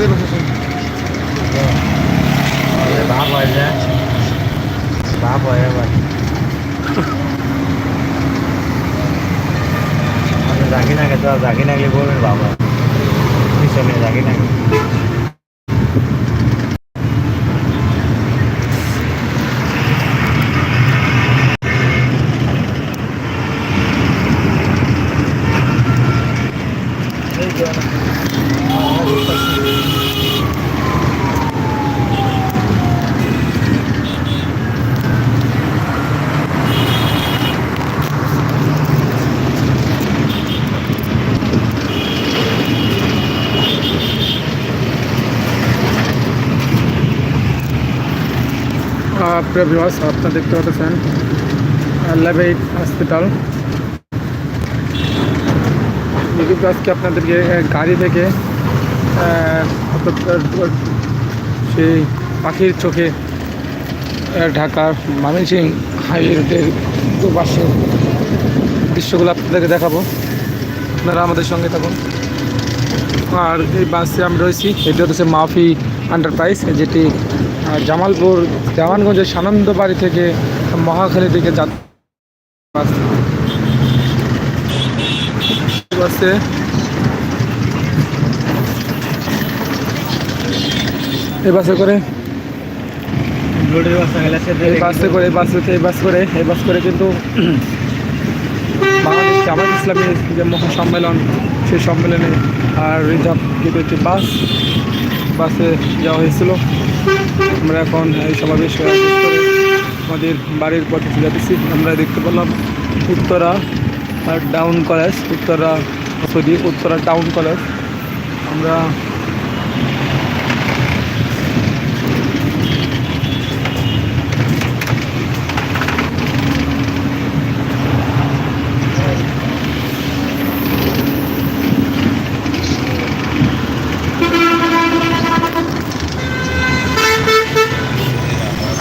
দিল ভাব হয়ে যায় ভাব হয়ে আবার জাগি নাগে তো জাগি নাগলে বলবেন বাবা পিছনে জাগি নাগে। আহ, প্রিয় ভিউয়ার্স আপনারা দেখতে পাচ্ছেন লেভেট হসপিটাল কিন্তু আজকে আপনাদেরকে গাড়ি থেকে সেই পাখির চোখে ঢাকার ময়মনসিং হাইওয়ে দুপাশে দৃশ্যগুলো আপনাদেরকে দেখাবো। আপনারা আমাদের সঙ্গে থাকুন। আর এই বাসে আমি রয়েছি, এটি হচ্ছে মাফি আন্ডারপ্রাইজ যেটি জামালপুর, দেওয়ানগঞ্জের সানন্দ বাড়ি থেকে মহাখালী দিকে যাত্রা বাস বাসে এই বাসে করে। এই বাসে করে বাসে এই বাস করে, এই বাস করে কিন্তু বাংলাদেশ জামাত ইসলামের যে মহাসম্মেলন, সেই সম্মেলনে আর রিজার্ভ কিন্তু একটি বাস, বাসে যাওয়া হয়েছিল। আমরা এখন এই সমাবেশ আমাদের বাড়ির পথে যাচ্ছি আমরা দেখতে পেলাম Uttara down college Uttara, sorry, Uttara town college আমরা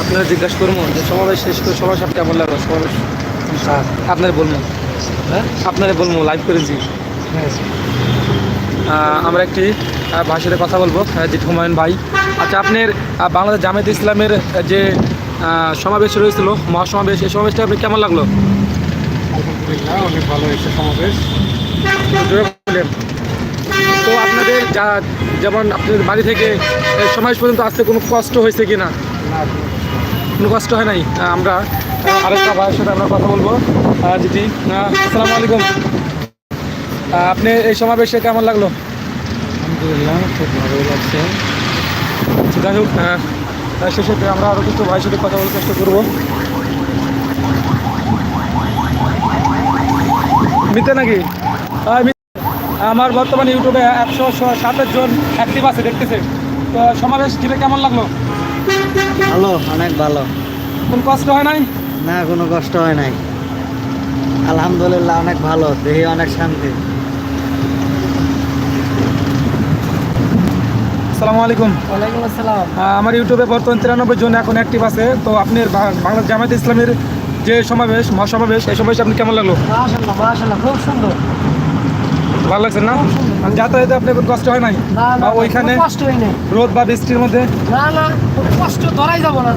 আপনারা জিজ্ঞাসা করব যে সমাবেশ শেষ করে সবার সাথে কেমন লাগল? সমাবেশ আপনার বলব হ্যাঁ? আপনারা বলব লাইভ করেছি। আহ, আমরা একটি ভাইয়ের সাথে কথা বলব যে হুমায়ুন ভাই। আচ্ছা আপনার বাংলাদেশ জামায়াত ইসলামের যে সমাবেশ রয়েছিল মহাসমাবেশ এই সমাবেশটা আপনি কেমন লাগল? আলহামদুলিল্লাহ অনেক ভালো হয়েছে সমাবেশ। তো আপনাদের যা যেমন আপনাদের বাড়ি থেকে সমাবেশ পর্যন্ত আসতে কোনো কষ্ট হয়েছে কি না কোনো কষ্ট হয় নাই আমরা আরেকটা ভাইয়ের সাথে আমরা কথা বলব। যেটি আসসালামু আলাইকুম। আপনি এই সমাবেশে কেমন লাগল? আলহামদুলিল্লাহ খুব ভালো লাগছে। আচ্ছা, যাই হোক শেষে আমরা আরও কিছু ভাইয়ের সাথে কথা বলার চেষ্টা করব। মিতে নাকি। আমার বর্তমানে ইউটিউবে একশো সাতের জন অ্যাক্টিভ আছে দেখতেছে তো সমাবেশ ঘিরে কেমন লাগল? ভালো অনেক ভালো। কোন কষ্ট হয় নাই? না কোনো কষ্ট হয় নাই। আলহামদুলিল্লাহ অনেক ভালো দেহে অনেক শান্তি। আসসালামু আলাইকুম। ওয়ালাইকুম আসসালাম। আমার ইউটিউবে বর্তমান তিরানব্বই জন এখন অ্যাক্টিভ আছে। তো আপনি বা- বাংলাদেশ জামায়াত ইসলামের যে সমাবেশ মহাসমাবেশ এই সমাবেশ আপনি কেমন লাগল? মাশাআল্লাহ মাশাআল্লাহ খুব সুন্দর। ভালো লাগছে না? যাতায়াতে আপনি কোনো কষ্ট হয় নাই? বা ওইখানে রোদ বা বৃষ্টির মধ্যে? না না কষ্ট ধরাই যাব না।